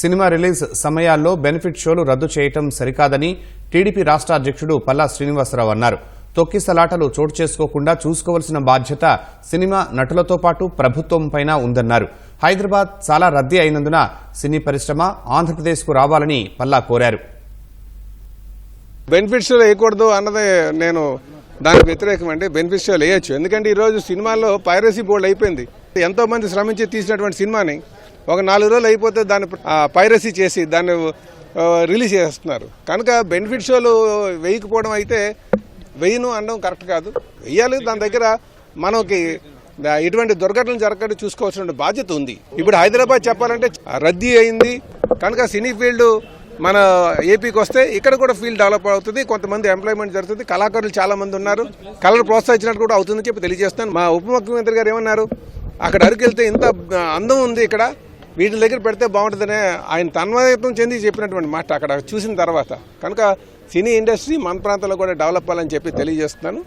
Cinema release సమయాల్లో benefit షోలు రద్దు చేయటం సరికాదని టీడీపీ రాష్ట్ర అధ్యక్షుడు పల్లా శ్రీనివాసరావు అన్నారు. తొక్కిసలాటలు చోటు చేసుకోకుండా చూసుకోవాల్సిన బాధ్యత సినిమా నటులతో పాటు ప్రభుత్వంపైన ఉందన్నారు. హైదరాబాద్ చాలా రద్దీ అయినందున సినీ పరిశ్రమ ఆంధ్రప్రదేశ్కు రావాలని పల్లా కోరారు. బెనిఫిట్ వేయకూడదు అన్నదే నేను దానికి వ్యతిరేకం అండి. బెనిఫిట్ వేయచ్చు. ఎందుకంటే ఈరోజు సినిమాల్లో పైరసీ బోల్డ్ అయిపోయింది. ఎంతో మంది శ్రమించి తీసినటువంటి సినిమాని ఒక నాలుగు రోజులు అయిపోతే దాన్ని పైరసీ చేసి దాన్ని రిలీజ్ చేస్తున్నారు. కనుక బెనిఫిట్ షోలు వేయకపోవడం అయితే వెయ్యను అనడం కరెక్ట్ కాదు. వెయ్యాలి దాని దగ్గర మనకి ఎటువంటి ఇటువంటి దుర్ఘటనలు జరగకుండా చూసుకోవాల్సిన బాధ్యత ఉంది. ఇప్పుడు హైదరాబాద్ చెప్పాలంటే రద్దీ అయింది. కనుక సినీ ఫీల్డ్ మన ఏపీకి వస్తే ఇక్కడ కూడా ఫీల్డ్ డెవలప్ అవుతుంది. కొంతమంది ఎంప్లాయ్మెంట్ జరుగుతుంది. కళాకారులు చాలా మంది ఉన్నారు. కళలు ప్రోత్సహించినట్టు కూడా అవుతుందని చెప్పి తెలియజేస్తాను మా ఉప ముఖ్యమంత్రి గారు ఏమన్నారు? అక్కడ అరకు వెళ్తే ఇంత అందం ఉంది ఇక్కడ. వీటి దగ్గర పెడితే బాగుంటుందనే ఆయన తన్మయత్వం చెంది చెప్పినటువంటి మాట అక్కడ చూసిన తర్వాత. కనుక సినీ ఇండస్ట్రీ మన ప్రాంతంలో కూడా డెవలప్ అవ్వాలని చెప్పి తెలియజేస్తున్నాను.